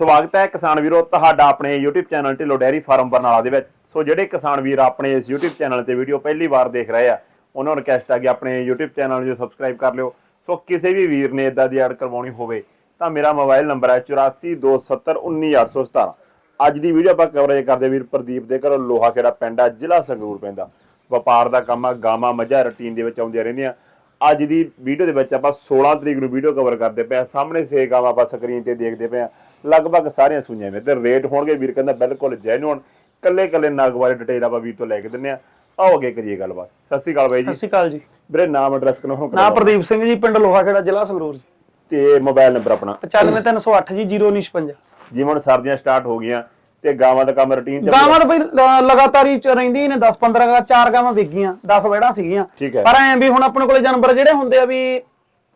ਸਵਾਗਤ ਹੈ ਕਿਸਾਨ ਵੀਰੋ ਤੁਹਾਡਾ ਆਪਣੇ YouTube channel Dhillon dairy farm Barnala ਦੇ ਵਿੱਚ। ਸੋ ਜਿਹੜੇ ਕਿਸਾਨ ਵੀਰ ਆਪਣੇ ਇਸ YouTube ਚੈਨਲ ਤੇ ਵੀਡੀਓ ਪਹਿਲੀ ਵਾਰ ਦੇਖ ਰਹੇ ਆ, ਉਹਨਾਂ ਨੂੰ ਰਿਕਵੈਸਟ ਆ ਕਿ ਆਪਣੇ YouTube ਚੈਨਲ ਨੂੰ ਸਬਸਕ੍ਰਾਈਬ ਕਰ ਲਿਓ। ਸੋ ਕਿਸੇ ਵੀ ਵੀਰ ਨੇ ਇਦਾਂ ਦੀ ਐਡ ਕਰਵਾਉਣੀ ਹੋਵੇ, ਤਾਂ ਮੇਰਾ ਮੋਬਾਈਲ ਨੰਬਰ ਹੈ 8427191817 ਅੱਜ ਦੀ ਵੀਡੀਓ ਆਪਾਂ ਕਵਰੇਜ ਕਰਦੇ ਵੀਰ ਪ੍ਰਦੀਪ ਦੇ ਘਰੋਂ ਲੋਹਾ ਖੇੜਾ ਪਿੰਡ ਆ, ਜ਼ਿਲ੍ਹਾ ਸੰਗਰੂਰ ਪੈਂਦਾ। ਵਪਾਰ ਦਾ ਕੰਮ ਆ, ਗਾਵਾਂ ਮੱਝਾਂ ਰੁਟੀਨ ਦੇ ਵਿੱਚ ਆਉਂਦੀਆਂ ਰਹਿੰਦੀਆਂ। ਅੱਜ ਦੀ ਵੀਡੀਓ ਦੇ ਵਿੱਚ ਆਪਾਂ 16 ਤਰੀਕ ਨੂੰ ਵੀਡੀਓ ਕਵਰ ਕਰਦੇ ਪਏ ਆ ਸਾਹਮਣੇ ਸੇ ਗਾਵਾਂ ਆਪਾਂ ਸਕਰੀਨ ਤੇ ਦੇਖਦੇ ਪਏ ਆ ਲਗਭਗ ਸਾਰੀਆਂ ਸੁਈਆਂ ਨੇ। ਤੇ ਰੇਟ ਹੋਣਗੇ ਵੀਰ ਕਹਿੰਦਾ ਬਿਲਕੁਲ ਜੈਨੂਨ ਕੱਲੇ ਕੱਲੇ ਨਗ ਬਾਰੇ ਡਿਟੇਲ ਆਪਾਂ ਵੀਰ ਤੋਂ ਲੈ ਕੇ ਦਿੰਨੇ ਆ ਆਓ ਅੱਗੇ ਕਰੀਏ ਗੱਲਬਾਤ। ਸਤਿ ਸ਼੍ਰੀ ਅਕਾਲ ਬਾਈ ਸਤਿ ਜੀ ਸ਼੍ਰੀ ਅਕਾਲ ਜੀ। ਵੀਰੇ ਨਾਮ ਐਡਰੈਸ ਕਨਫਰਮ ਨਾ ਪ੍ਰਦੀਪ ਸਿੰਘ ਜੀ ਪਿੰਡ ਲੋਹਾ ਖੇੜਾ ਜ਼ਿਲ੍ਹਾ ਸੰਗਰੂਰ ਜੀ। ਤੇ ਮੋਬਾਈਲ ਨੰਬਰ ਆਪਣਾ? 95308 ਜੀ 01955 ਜਿਵੇਂ ਹੁਣ ਸਰਦੀਆਂ ਸਟਾਰਟ ਹੋ ਗਈਆਂ ਤੇ ਗਾਵਾਂ ਦਾ ਕੰਮ ਰੁਟੀਨ ਚੱਲ ਗਾਵਾਂ ਤਾਂ ਬਈ ਲ- ਲਗਾਤਾਰ ਹੀ ਚ ਰਹਿੰਦੀ ਨੇ 10 15 ਗਾ ਚਾਰ ਗਾਵਾਂ ਵਿਕੀਆਂ 10 ਵੜਾਂ ਸੀਗੀਆਂ। ਠੀਕ ਹੈ। ਪਰ ਐਂ ਵੀ ਹੁਣ ਆਪਣੇ ਕੋਲੇ ਜਾਨਵਰ ਜਿਹੜੇ ਹੁੰਦੇ ਆ ਵੀ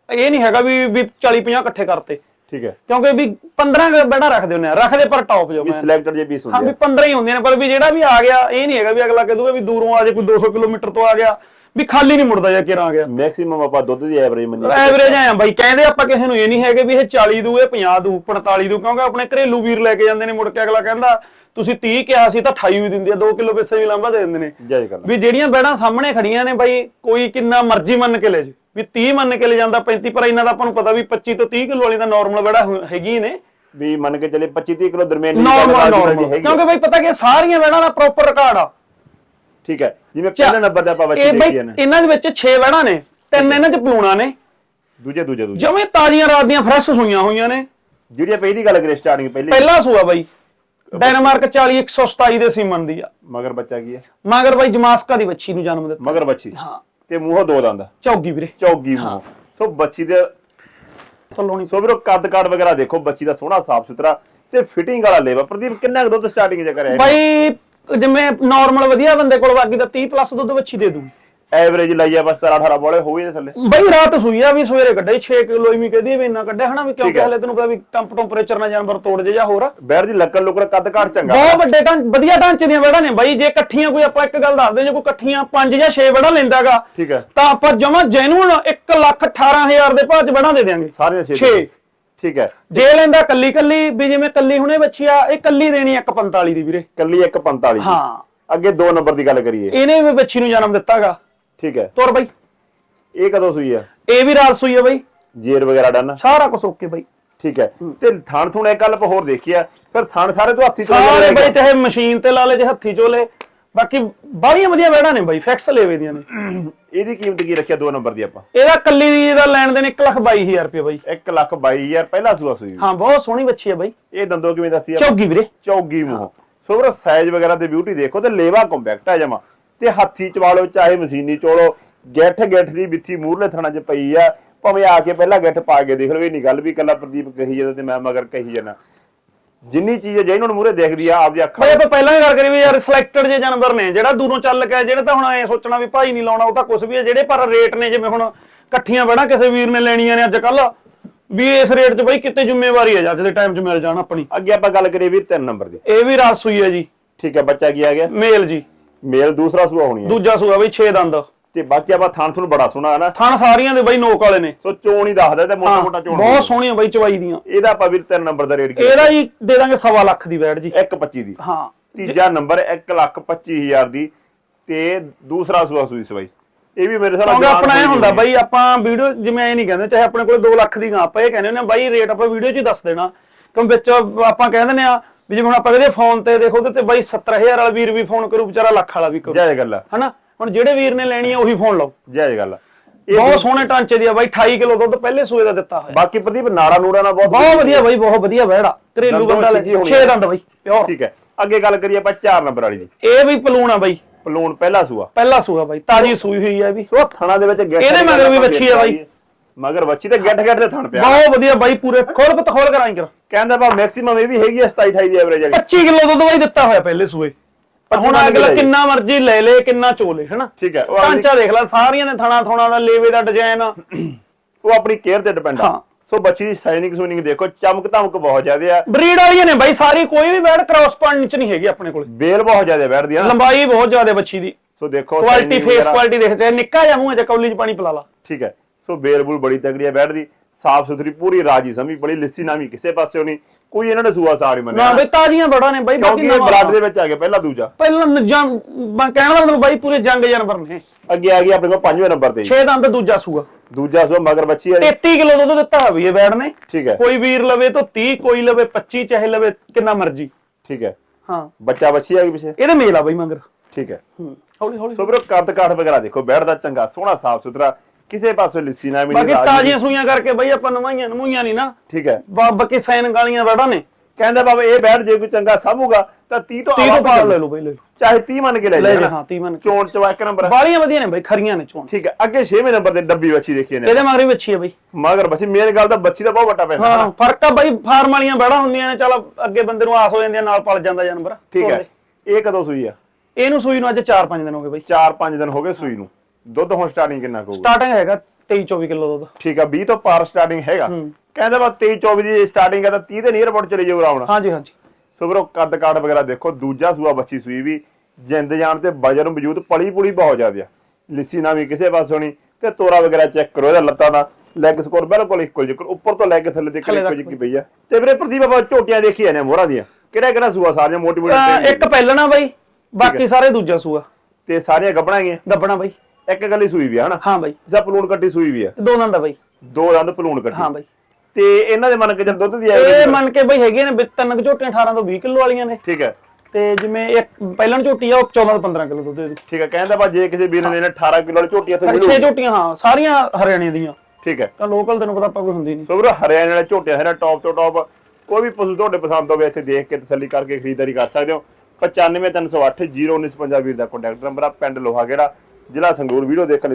ਇਹ ਨਹੀਂ ਹੈਗਾ ਵੀ ਵੀ 40 50 ਇਕੱਠੇ ਕਰਤੇ। ਠੀਕ ਹੈ। ਕਿਉਂਕਿ ਵੀ 15 ਬੈੜਾ ਰੱਖਦੇ ਹੁੰਦੇ ਆ ਰੱਖਦੇ ਪਰ ਟੌਪ ਜੋ ਵੀ ਮੈਂ ਸਿਲੈਕਟਡ ਜੇ ਪੀਸ ਹਾਂ ਹੁੰਦੇ ਵੀ ਆ। 15 ਹੀ ਹੁੰਦੀਆਂ ਨੇ ਪਰ ਵੀ ਜਿਹੜਾ ਵੀ ਆ ਗਿਆ ਇਹ ਨਹੀਂ ਹੈਗਾ ਵੀ ਅਗਲਾ ਕਹਿ ਦੂਗਾ ਵੀ ਦੂਰੋਂ ਆ ਜੇ ਕੋਈ 200 ਕਿਲੋਮੀਟਰ ਤੋਂ ਆ ਗਿਆ। ਵੀ ਖਾਲੀ ਨਹੀਂ ਮੁੜਦਾ ਜਾਂ ਕਿਰਾਂ ਆ ਗਿਆ। ਮੈਕਸਿਮਮ ਆਪਾਂ ਦੁੱਧ ਦੀ ਐਵਰੇਜ ਮੰਨੀ ਐਵਰੇਜ ਆਇਆ ਬਾਈ ਕਹਿੰਦੇ ਆਪਾਂ ਕਿਸੇ ਨੂੰ ਇਹ ਨਹੀਂ ਹੈਗੇ ਵੀ ਇਹ 40 ਦੂ ਇਹ 50 ਦੂ 45 ਦੂ ਕਿਉਂਕਿ ਆਪਣੇ ਘਰੇਲੂ ਵੀਰ ਲੈ ਕੇ ਜਾਂਦੇ ਨੇ ਮੁੜ ਕੇ ਅਗਲਾ ਕਹਿੰਦਾ ਤੁਸੀਂ 30 ਕਿਹਾ ਸੀ ਤਾਂ 28 ਵੀ ਦਿੰਦੀ ਆ 2 ਕਿਲੋ ਪੈਸੇ ਵੀ ਲਾਂਭਾ ਦੇ ਦਿੰਦੇ ਨੇ। ਵੀ ਜਿਹੜੀਆਂ ਬੈੜਾਂ ਸਾਹਮਣੇ ਖੜੀਆਂ ਨੇ ਬਾਈ ਕੋਈ ਕਿੰਨਾ ਮਰਜ਼ੀ ਮੰਨ ਕੇ ਲੈ ਜੇ। ਵੀ 30 ਮੰਨ ਕੇ ਲੈ ਜਾਂਦਾ 35 ਪਰ ਇਹਨਾਂ ਦਾ ਆਪਾਂ ਨੂੰ ਪਤਾ ਵੀ 25 ਤੋਂ 30 ਕਿਲੋ ਵਾਲੀ ਤਾਂ ਨਾਰਮਲ ਬੈੜਾ ਹੈਗੀ ਨੇ। ਵੀ ਮੰਨ ਕੇ ਚੱਲੇ 25 30 ਕਿਲੋ ਦਰਮਿਆਨੀ ਨਾਰਮਲ ਕਿਉਂਕਿ ਬਾਈ ਪਤਾ ਕਿ ਸਾਰੀਆਂ ਬੈੜਾਂ ਦਾ ਪ੍ਰੋਪਰ ਰਿਕਾਰਡ ਆ। ਠੀਕ ਹੈ। ਜਿਵੇਂ ਪਹਿਲੇ ਨੰਬਰ ਤੇ ਆਪਾਂ ਬੱਚੇ ਇਹ ਦੇਖੀਏ ਬਾਈ ਨੇ। ਇਹਨਾਂ ਦੇ ਵਿੱਚ 6 ਬੈੜਾਂ ਨੇ ਤਿੰਨ ਇਹਨਾਂ 'ਚ ਪਲੂਣਾ ਨੇ। ਦੂਜੇ ਦੂਜੇ ਦੂਜੇ। ਜਮੇ ਤਾਜ਼ੀਆਂ ਰਾਤ ਦੀਆਂ ਫਰੈਸ਼ ਸੂਈਆਂ ਹੋਈਆਂ ਨੇ। ਜਿਹੜੀ ਆਪਾਂ ਇਹਦੀ ਗੱਲ ਕਰੀਏ ਸਟਾਰਟਿੰਗ ਪਹਿਲੀ ਪਹਿਲਾ ਸੂਆ ਬਾਈ ਡੈਨਮਾਰਕ 40 127 ਦੇ ਸੀਮਨ ਦੀ ਆ। ਮਗਰ ਬੱਚਾ ਕੀ ਹੈ? ਮਗਰ ਬਾਈ ਜਮਾਸਕਾ ਦੀ ਬੱਚੀ ਨੂੰ ਜਨਮ ਦਿੱਤਾ। ਮਗਰ ਬੱਚੀ। ਹਾਂ। ਤੇ ਮੂੰਹੋਂ ਦੋ ਦੰਦ। ਚੌਗੀ ਵੀਰੇ। ਚੌਗੀ ਮੂੰਹ। ਸੋ ਬੱਚੀ ਦੇ ਥੱਲੋਣੀ ਸੋ ਵੀਰੋ ਕੱਦ ਕਾਠ ਵਗੈਰਾ ਦੇਖੋ ਬੱਚੀ ਦਾ ਸੋਹਣਾ ਸਾਫ਼ ਸੁਥਰਾ ਤੇ ਫਿਟਿੰਗ ਵਾਲਾ ਲੇਵਾ। ਪ੍ਰਦੀਪ ਕਿੰਨਾ ਕੁ ਦੁੱਧ ਸਟਾਰਟਿੰਗ ਚ ਕਰਿਆ ਬਾਈ ਜਿਵੇਂ ਨਾਰਮਲ ਵਧੀਆ ਬੰਦੇ ਕੋਲ ਵਾਗੀ ਤਾਂ 30 ਪਲੱਸ ਦੁੱਧ ਬੱਚੀ ਦੇ ਦੂਗੀ। ਐਵਰੇਜ ਲਾਈਆ ਬਸ 17 18 ਬੋਲੇ ਹੋ ਹੀ ਨੇ ਥੱਲੇ। ਬਾਈ ਰਾਤ ਸੂਈ ਆ ਵੀ ਸਵੇਰੇ ਕੱਢੇ 6 ਕਿਲੋ ਹੀ ਕਹਦੀ ਵੀ ਇੰਨਾ ਕੱਢਿਆ ਹਨਾ ਵੀ ਕਿਉਂਕਿ। ਹਲੇ ਤੈਨੂੰ ਪਤਾ ਵੀ ਟੈਂਪ ਟੈਂਪਰੇਚਰ ਨਾਲ ਜਾਨਵਰ ਤੋੜ ਜੇ ਜਾਂ ਹੋਰ ਬੈਰ ਦੀ ਲੱਕੜ ਲੁਕੜ ਕੱਦ ਕਾਠ ਚੰਗਾ। ਬਹੁਤ ਵੱਡੇ ਢਾਂ ਵਧੀਆ ਢਾਂਚੇ ਦੀਆਂ ਵੜਾ ਨੇ ਬਾਈ ਜੇ ਇਕੱਠੀਆਂ ਕੋਈ ਆਪਾਂ ਇੱਕ ਗੱਲ ਦੱਸਦੇ ਜੇ ਕੋਈ ਇਕੱਠੀਆਂ 5 ਜਾਂ 6 ਵੜਾ ਲੈਂਦਾਗਾ ਠੀਕ ਹੈ ਤਾਂ ਆਪਾਂ ਜਮਾ ਜੈਨੂਨ 1 ਲੱਖ 18000 ਦੇ ਭਾਅ ਚ ਵੜਾ ਦੇ ਦਿਆਂਗੇ। ਸਾਰੇ ਛੇ ਛੇ। ਠੀਕ ਹੈ। ਜੇ ਲੈਂਦਾ ਕੱਲੀ ਕੱਲੀ ਵੀ ਜਿਵੇਂ ਕੱਲੀ ਹੁਣੇ ਬੱਚੀ ਆ ਇਹ ਕੱਲੀ ਦੇਣੀ 145 ਦੀ ਵੀਰੇ। ਕੱਲੀ 145 ਹਾਂ। ਅੱਗੇ 2 ਨੰਬਰ ਦੀ ਗੱਲ ਕਰੀਏ। ਇਹਨੇ ਵੀ ਬੱਚੀ ਨੂੰ ਜਨਮ ਦਿੱਤਾਗਾ। ਠੀਕ ਹੈ। ਤੁਰ ਬਾਈ। ਇਹ ਕਦੋਂ ਸੂਈ ਆ? ਇਹ ਵੀ ਰਾਤ ਸੂਈ ਆ ਬਾਈ। ਜੇਰ ਵਗੈਰਾ ਡਨ। ਸਾਰਾ ਕੁਝ ਓਕੇ ਬਾਈ। ਠੀਕ ਹੈ। ਤੇ ਥਣ ਥੁਣ ਇੱਕ ਗੱਲ ਹੋਰ ਦੇਖਿਆ ਫਿਰ ਥਣ ਸਾਰੇ ਤੋਂ ਹੱਥੀ ਸਾਰੇ ਬਾਈ ਚਾਹੇ ਮਸ਼ੀਨ ਤੇ ਲਾ ਲੇ ਚਾਹੇ ਹੱਥੀ ਚੋਲੇ। ਬਾਕੀ ਬਾਹਲੀਆਂ ਵਧੀਆ ਬੈੜਾਂ ਨੇ ਬਾਈ ਫਿਕਸ ਲੈਵੇ ਦੀਆਂ ਨੇ। ਇਹਦੀ ਕੀਮਤ ਕੀ ਰੱਖਿਆ 2 ਨੰਬਰ ਦੀ ਆਪਾਂ? ਇਹਦਾ ਕੱਲੀ ਦੀ ਇਹਦਾ ਲੈਣ ਦੇਣ 1 ਲੱਖ 22000 ਰੁਪਏ ਬਾਈ। 1 ਲੱਖ 22000 ਪਹਿਲਾ ਸੂਆ ਸੂਈ। ਹਾਂ ਬਹੁਤ ਸੋਹਣੀ ਬੱਚੀ ਆ ਬਾਈ। ਇਹ ਦੰਦੋ ਕਿਵੇਂ ਦੱਸੀ ਆਪਾਂ ਚੌਗੀ ਵੀਰੇ। ਚੌਗੀ ਮੂੰਹ। ਸੋ ਵੀਰੋ ਸਾਈਜ਼ ਵਗੈਰਾ ਤੇ ਬਿਊਟੀ ਦੇਖੋ ਤੇ ਲੇਵਾ ਕੰਪੈਕਟ ਆ ਜਮਾ। ਤੇ ਹੱਥੀ ਚਵਾਲੋ ਚਾਹੇ ਮਸ਼ੀਨੀ ਚੋਲੋ ਗਿੱਠ ਗਿੱਠ ਦੀ ਬਿੱਥੀ ਮੂਰਲੇ ਥਣਾ 'ਚ ਪਈ ਆ। ਭਾਵੇਂ ਆ ਕੇ ਪਹਿਲਾਂ ਗਿੱਠ ਪਾ ਕੇ ਦੇਖ ਲਓ ਇਹ ਨਹੀਂ ਗੱਲ ਵੀ ਕੱਲਾ ਪ੍ਰਦੀਪ ਕਹੀ ਜਾਂਦਾ ਤੇ ਮੈਂ ਮਗਰ ਕਹੀ ਜਾਂਦਾ। ਜਿੰਨੀ ਚੀਜ਼ ਜਿਹਨਾਂ ਨੂੰ ਮੂਰੇ ਦੇਖਦੀ ਆ ਆਪਦੀ ਅੱਖਾਂ ਬਾਈ ਆਪਾਂ ਪਹਿਲਾਂ ਹੀ ਗੱਲ ਕਰੀ ਵੀ ਯਾਰ ਸਿਲੈਕਟਡ ਜੇ ਜਾਨਵਰ ਨੇ ਜਿਹੜਾ ਦੂਰੋਂ ਚੱਲ ਕੇ ਜਿਹੜੇ ਤਾਂ ਹੁਣ ਐ ਸੋਚਣਾ ਵੀ ਭਾਈ ਨਹੀਂ ਲਾਉਣਾ ਉਹ ਤਾਂ ਕੁਝ ਵੀ ਹੈ ਜਿਹੜੇ ਪਰ ਰੇਟ ਨੇ ਜਿਵੇਂ ਹੁਣ ਇਕੱਠੀਆਂ ਬੜਾ ਕਿਸੇ ਵੀਰ ਨੇ ਲੈਣੀਆਂ ਨੇ ਅੱਜ ਕੱਲ ਵੀ ਇਸ ਰੇਟ 'ਚ ਬਾਈ ਕਿਤੇ ਜ਼ਿੰਮੇਵਾਰੀ ਹੈ ਜੱਜ ਦੇ ਟਾਈਮ 'ਚ ਮਿਲ ਜਾਣ ਆਪਣੀ। ਅੱਗੇ ਆਪਾਂ ਗੱਲ ਕਰੀਏ ਵੀ 3 ਨੰਬਰ ਦੀ। ਇਹ ਵੀ ਰਾਸ ਸੂਈ ਹੈ ਜੀ। ਠੀਕ ਹੈ ਬੱਚਾ ਕੀ ਆ ਗਿਆ? ਮੇਲ ਜੀ। ਮੇਲ ਦੂਸਰਾ ਸੂਆ ਹੋਣੀ ਹੈ। ਦੂਜਾ ਸੂਆ ਬਈ 6 ਦੰਦ। ਤੇ ਬਾਕੀ ਆਪਾਂ ਥਣ ਥਣ ਬੜਾ ਸੋਹਣਾ ਹੈ ਨਾ ਥਣ ਸਾਰੀਆਂ ਦੇ ਬਈ ਨੋਕ ਵਾਲੇ ਨੇ। ਸੋ ਚੋਣ ਹੀ ਦੱਸਦਾ ਤੇ ਮੋਟਾ ਮੋਟਾ ਚੋਣ ਬਹੁਤ ਸੋਹਣੀਆਂ ਬਈ ਚਵਾਈ ਦੀਆਂ। ਇਹਦਾ ਆਪਾਂ ਵੀ 3 ਨੰਬਰ ਦਾ ਰੇਟ ਕੀ ਇਹਦਾ ਜੀ ਦੇ ਦਾਂਗੇ ਸਵਾ ਲੱਖ ਦੀ ਵੈਟ ਜੀ। 125 ਦੀ। ਹਾਂ। ਤੀਜਾ ਨੰਬਰ 125000 ਦੀ ਤੇ ਦੂਸਰਾ ਸੂਆ ਸੂਈ ਸਵਾਈ। ਇਹ ਵੀ ਮੇਰੇ ਕਿਉਂਕਿ ਆਪਣਾ ਇਹ ਹੁੰਦਾ ਬਾਈ ਆਪਾਂ ਵੀਡੀਓ ਜਿਵੇਂ ਐ ਨਹੀਂ ਕਹਿੰਦੇ ਚਾਹੇ ਆਪਣੇ ਕੋਲ 2 ਲੱਖ ਦੀ ਗਾਂ ਆਪਾਂ ਇਹ ਕਹਿੰਦੇ ਹੁੰਦੇ ਆ ਬਾਈ ਰੇਟ ਆਪਾਂ ਵੀਡੀਓ 'ਚ ਹੀ ਦੱਸ ਦੇਣਾ। ਕਿਉਂ ਵਿੱਚ ਆਪਾਂ ਕਹਿ ਦਿੰਦੇ ਆ ਵੀ ਜਿਵੇਂ ਹੁਣ ਆਪਾਂ ਕਹਦੇ ਫੋਨ ਤੇ ਦੇਖੋ ਉਹਦੇ ਤੇ ਬਾਈ 70000 ਵਾਲਾ ਵੀਰ ਵੀ ਫੋਨ ਕਰੂ ਵਿਚਾਰਾ ਲੱਖ ਵਾਲਾ ਵੀ ਕਰੂ। ਜਾਇਜ਼ ਗੱਲ ਆ। ਹਨਾ? ਹੁਣ ਜਿਹੜੇ ਵੀਰ ਨੇ ਲੈਣੀ ਆ ਉਹੀ ਫੋਨ ਲਾਓ। ਜਾਇਜ਼ ਗੱਲ। ਆ ਇਹ ਬਹੁਤ ਸੋਹਣੇ ਟਾਂਚੇ ਦੀ ਆ ਬਾਈ 28 ਕਿਲੋ ਦੁੱਧ ਪਹਿਲੇ ਸੂਏ ਦਾ ਦਿੱਤਾ ਹੋਇਆ। ਬਾਕੀ ਪ੍ਰਦੀਪ ਨਾੜਾ ਨੂੜਾ ਨਾਲ ਬਹੁਤ ਬਹੁਤ ਵਧੀਆ ਬਾਈ ਬਹੁਤ ਵਧੀਆ ਵਹਿੜਾ। ਘਰੇਲੂ ਦੰਦੋਂ ਬੰਦਾ ਲੈ ਸਿੱਧੀ ਹੋਣੀ 6 ਦੰਦ ਬਾਈ ਪਿਓਰ ਠੀਕ ਹੈ। ਅੱਗੇ ਗੱਲ ਕਰੀਏ ਆਪਾਂ 4 ਨੰਬਰ ਵਾਲੀ ਦੀ। ਇਹ ਵੀ ਪਲੂਣ ਆ ਬਾਈ। ਪਲੂਣ ਪਹਿਲਾ ਸੂਆ। ਪਹਿਲਾ ਸੂਆ ਬਾਈ ਤਾਜੀ ਸੂਈ ਹੋਈ ਆ ਇਹ ਵੀ। ਸੋ ਥਣਾ ਦੇ ਵਿੱਚ ਗਿੱਠ ਇਹਦੇ ਮਗਰ ਵੀ ਵੱਛੀ ਆ ਬਾਈ। ਮਗਰ ਵੱਛੀ ਤੇ ਗਿੱਠ ਗਿੱਠ ਦੇ ਥਣ ਪਿਆ। ਬਹੁਤ ਵਧੀਆ ਬਾਈ ਪੂਰੇ ਖੋਲ ਪੁੱਤ ਖੋਲ ਕਰਾਈ ਕਰ ਕਹਿੰਦਾ ਬਾ ਮੈਕਸਿਮਮ ਇਹ ਵੀ ਹੈਗੀ ਆ 27 28 ਦੀ ਐਵਰੇਜ ਹੈਗੀ 25 ਕਿਲੋ ਦੁੱਧ ਬਾਈ ਦਿੱਤਾ ਹੋਇਆ ਪਹਿਲੇ ਸੂਏ। ਪਰ ਹੁਣ ਅਗਲਾ ਕਿੰਨਾ ਮਰਜ਼ੀ ਲੈ ਲੇ ਕਿੰਨਾ ਚੋਲੇ ਹਨਾ? ਠੀਕ ਹੈ ਢਾਂਚਾ ਦੇਖ ਲੈ ਸਾਰੀਆਂ ਨੇ ਥਣਾ ਥੋਣਾ ਦਾ ਲੇਵੇ ਦਾ ਡਿਜ਼ਾਈਨ ਉਹ ਆਪਣੀ ਕੇਅਰ ਤੇ ਡਿਪੈਂਡ ਆ। ਸੋ ਬੱਚੀ ਦੀ ਸਾਈਨਿੰਗ ਸੂਨਿੰਗ ਦੇਖੋ ਚਮਕ ਧਮਕ ਬਹੁਤ ਜ਼ਿਆਦਾ ਆ। ਬਰੀਡ ਵਾਲੀਆਂ ਨੇ ਬਾਈ ਸਾਰੀ ਕੋਈ ਵੀ ਬੈਡ ਕ੍ਰਾਸ ਪੁਆਇੰਟ ਚ ਨਹੀਂ ਹੈਗੀ ਆਪਣੇ ਕੋਲ। ਬੇਲ ਬਹੁਤ ਜ਼ਿਆਦਾ ਬੈਠਦੀ ਆ ਲੰਬਾਈ ਬਹੁਤ ਜ਼ਿਆਦਾ ਬੱਚੀ ਦੀ। ਸੋ ਦੇਖੋ ਕੁਆਲਿਟੀ ਫੇਸ। ਕੁਆਲਿਟੀ ਦੇਖ ਚਾਹੇ ਨਿੱਕਾ ਜਿਹਾ ਮੂੰਹ ਹੈ ਜਾਂ ਕੌਲੀ ਚ ਪਾਣੀ ਪਿਲਾ ਲਾ। ਠੀਕ ਹੈ। ਸੋ ਬੇਲ ਬੁਲ ਬੜੀ ਤਗੜੀ ਹੈ ਬੈਠਦੀ। ਸਾਫ਼ ਸੁਥਰੀ ਪੂਰੀ ਰਾਜੀ ਸਮੀ ਬੜੀ ਲਿੱਸੀ ਨਾਮੀ ਕਿਸੇ ਪਾਸਿਓਂ ਨਹੀਂ। ਕੋਈ ਇਹਨਾਂ ਨੇ ਸੂਆ ਸਾੜ ਹੀ ਨਾ ਬਈ ਤਾਜ਼ੀਆਂ ਬੜਾ ਨੇ ਬਾਈ ਕਿਉਂਕਿ ਇਹ ਨਵਾਂ ਬਲੱਡ ਦੇ ਵਿੱਚ ਆ ਗਿਆ ਪਹਿਲਾ ਦੂਜਾ। ਪਹਿਲਾਂ ਨਜਾਂ ਮੈਂ ਕਹਿਣ ਦਾ ਮਤਲਬ ਬਾਈ ਪੂਰੇ ਜੰਗ ਜਾਨਵਰ ਨੇ। ਅੱਗੇ ਆ ਗਈ ਆਪਣੇ ਕੋਲ ਪੰਜਵੇਂ ਨੰਬਰ ਤੇ ਜੀ। 6 ਦੰਦ ਦੂਜਾ ਸੂਆ। ਦੂਜਾ ਸੂਆ ਮਗਰ ਬੱਚੀ ਹੈ ਜੀ। 33 ਕਿਲੋ ਦੁੱਧ ਦਿੱਤਾ ਵੀ ਇਹ ਬੈੜ ਨੇ। ਠੀਕ ਹੈ। ਕੋਈ ਵੀਰ ਲਵੇ ਤਾਂ 30 ਕੋਈ ਲਵੇ 25 ਚਾਹੇ ਲਵੇ ਕਿੰਨਾ ਮਰਜ਼ੀ। ਠੀਕ ਹੈ। ਹਾਂ। ਬੱਚਾ ਬੱਚੀ ਆ ਗਈ ਪਿੱਛੇ। ਇਹਦੇ ਮੇਲ ਆ ਬਾਈ ਮਗਰ। ਠੀਕ ਹੈ। ਹੂੰ। ਹੌਲੀ ਹੌਲੀ। ਸੋ ਵੀਰੋ ਕੱਦ ਕਾਠ ਵਗੈਰਾ ਦੇਖੋ ਬੈਠ ਦਾ ਚੰਗਾ ਸੋਹਣਾ ਸਾਫ਼ ਸੁਥਰਾ ਕਿਸੇ ਪਾਸੋਂ ਲਿੱਸੀ ਨਾ ਵੀ ਬਾਕੀ ਤਾਜ਼ੀਆਂ ਸੂਈਆਂ ਕਰਕੇ ਬਾਈ ਆਪਾਂ ਨਵਾਈਆਂ ਨਮੂਈਆਂ ਨਹੀਂ ਨਾ। ਠੀਕ ਹੈ। ਬਾਕੀ ਸੈਨ ਗਾਲੀਆਂ ਬੈੜਾ ਨੇ। ਕਹਿੰਦਾ ਬਾਬਾ ਇਹ ਬੈਠ ਜੇ ਕੋਈ ਚੰਗਾ ਸਾਂਭੂਗਾ ਤਾਂ 30 ਤੋਂ 30 ਤੋਂ ਆਵਾ ਪਾਰ ਲੈ ਲਓ। ਬਾਈ ਲੈ ਚਾਹੇ 30 ਮੰਨ ਕੇ ਲੈ ਲੈ ਹਾਂ 30 ਮਨ ਚੋਣ ਚਵਾ ਇੱਕ ਨੰਬਰ। ਬਾਲੀਆਂ ਵਧੀਆ ਨੇ ਬਾਈ ਖਰੀਆਂ ਨੇ ਚੋਣ। ਠੀਕ ਹੈ ਅੱਗੇ 6ਵੇਂ ਨੰਬਰ ਤੇ ਡੱਬੀ ਬੱਚੀ ਦੇਖੀ ਨੇ ਇਹਦੇ ਮਗਰ ਵੀ ਅੱਛੀ ਹੈ ਬਾਈ। ਮਗਰ ਬੱਚੀ ਮੇਨ ਗੱਲ ਤਾਂ ਬੱਚੀ ਦਾ ਬਹੁਤ ਵੱਡਾ ਪੈਂਦਾ ਹਾਂ ਫ਼ਰਕ ਆ ਬਾਈ ਫਾਰਮ ਵਾਲੀਆਂ ਬੈੜਾ ਹੁੰਦੀਆਂ ਨੇ ਚਲ ਅੱਗੇ ਬੰਦੇ ਨੂੰ ਆਸ ਹੋ ਜਾਂਦੀ ਆ ਨਾਲ ਪਲ ਜਾਂਦਾ ਜਾਨਵਰ। ਠੀਕ ਹੈ। ਦੇ। ਇਹ ਕਦੋਂ ਸੂਈ ਆ? ਇਹਨੂੰ ਸੂਈ ਨੂੰ ਅੱਜ 4-5 ਦਿਨ ਹੋ ਗਏ ਬਾਈ। 4-5 ਦਿਨ ਹੋ ਗਏ ਸੂਈ ਨੂੰ। ਦੁੱਧ ਹੁਣ ਸਟਾਰਟਿੰਗ ਕਿੰਨਾ ਕਹੂਗਾ ਸਟਾਰਟਿੰਗ ਹੈਗਾ 23-24 ਕਿਲੋ ਦੁੱਧ। ਠੀਕ ਆ 20 ਤੋਂ ਪਾਰ ਸਟਾਰਟਿੰਗ ਹੈਗਾ। ਕਹਿੰਦਾ ਬਾ 23-24 ਦੀ ਸਟਾਰਟਿੰਗ ਹੈ ਤਾਂ 30 ਦੇ ਨੀਅਰ ਅਬਾਊਟ ਚਲੇ ਆਰਾਮ ਨਾਲ ਹਾਂਜੀ ਹਾਂਜੀ। ਸੋ ਵੀਰੋ ਕੱਦ ਕਾਠ ਵਗੈਰਾ ਦੇਖੋ ਦੂਜਾ ਸੂਆ ਬੱਚੀ ਸੂਈ ਵੀ ਜਿੰਦ ਜਾਣ ਤੇ ਵਜਨ ਵਜੂਦ ਪਲੀ ਪੁਲੀ ਬਹੁਤ ਜ਼ਿਆਦਾ ਆ। ਲਿੱਸੀ ਨਾ ਵੀ ਕਿਸੇ ਪਾਸੋਂ ਨਹੀਂ ਤੇ ਤੋਰਾ ਵਗੈਰਾ ਚੈੱਕ ਕਰੋ ਇਹਦਾ ਲੱਤਾਂ ਦਾ। ਲੈਗ ਸਕੋਰ ਬਿਲਕੁਲ ਇੱਕੋ ਜਿਹਾ ਉੱਪਰ ਤੋਂ ਥੱਲੇ ਤੱਕ ਥੱਲੇ ਤੱਕ। ਜਿਹੀ ਪਈ ਆ। ਤੇ ਵੀਰੇ ਪ੍ਰਦੀਪ ਆਪਾਂ ਝੋਟੀਆਂ ਦੇਖੀਆਂ ਨੇ ਮੋਹਰਾਂ ਦੀਆਂ। ਕਿਹੜਾ ਕਿਹੜਾ ਸੂਆ ਸਾਰੀਆਂ ਅਹ ਮੋਟੀਵੇਟਡ ਇੱਕ ਪਹਿਲਣਾ ਬਾਈ ਬਾਕੀ ਸਾਰੇ ਦੂਜਾ ਸੂਆ। ਤੇ ਸਾਰੀਆਂ ਗੱਬਣਾ ਗਈਆਂ ਗੱਬਣਾ ਬਾਈ। ਇੱਕ ਗੱਲੀ ਸੂਈ ਵੀ ਆ ਹਨਾ? ਹਾਂ ਬਾਈ। ਜਾਂ ਪਲੂਣ ਕੱਟੀ ਸੂਈ ਵੀ ਆ? ਦੋ ਦੰਦ ਆ ਬਾਈ। ਦੋ ਦੰਦ ਪਲੂਣ ਕੱਟੀ। ਹਾਂ ਬਾਈ। ਤੇ ਇਹਨਾਂ ਦੇ ਮਨ ਕੇ ਜਦ ਦੁੱਧ ਦੀ ਇਹ ਆਈ ਮੰਨ ਕੇ ਬਾਈ ਹੈਗੇ ਨੇ ਵੀ ਤਿੰਨ ਕੁ ਝੋਟੀਆਂ 18 ਤੋਂ 20 ਕਿਲੋ ਵਾਲੀਆਂ ਨੇ। ਠੀਕ ਹੈ। ਤੇ ਜਿਵੇਂ ਇੱਕ ਪਹਿਲਣ ਝੋਟੀ ਆ ਉਹ 14 ਤੋਂ 15 ਕਿਲੋ ਦੁੱਧ ਦੇ ਠੀਕ ਹੈ ਕਹਿੰਦਾ ਬਾ ਜੇ ਕਿਸੇ ਵੀਰ ਨੇ ਲੈਣਾ 18 ਕਿਲੋ ਵਾਲੀ ਝੋਟੀ ਇੱਥੇ ਮਿਲੂ 6 ਝੋਟੀਆਂ ਹਾਂ ਸਾਰੀਆਂ ਹਰਿਆਣੇ ਦੀਆਂ। ਠੀਕ ਹੈ। ਤਾਂ ਲੋਕਲ ਤੈਨੂੰ ਪਤਾ ਆਪਾਂ ਕੋਈ ਹੁੰਦੀ ਨਹੀਂ। ਸੋ ਵੀਰੋ ਹਰਿਆਣੇ ਵਾਲੇ ਝੋਟੇ ਹੈ ਨਾ ਟੌਪ ਤੋਂ ਟੌਪ ਕੋਈ ਵੀ ਪਸ਼ੂ ਤੁਹਾਡੇ ਪਸੰਦ ਹੋਵੇ ਇੱਥੇ ਦੇਖ ਕੇ ਤਸੱਲੀ ਕਰਕੇ ਖਰੀਦਦਾਰੀ ਕਰ ਸਕਦੇ ਹੋ। 95308 01955 ਵੀਰ ਦਾ ਕੰਟੈਕਟ ਨੰਬਰ ਆ ਪਿੰਡ ਲੋਹਾ ਗੇੜਾ। ਜ਼ਿਲ੍ਹਾ ਸੰਗਰੂਰ ਵੀਡੀਓ ਦੇਖਣ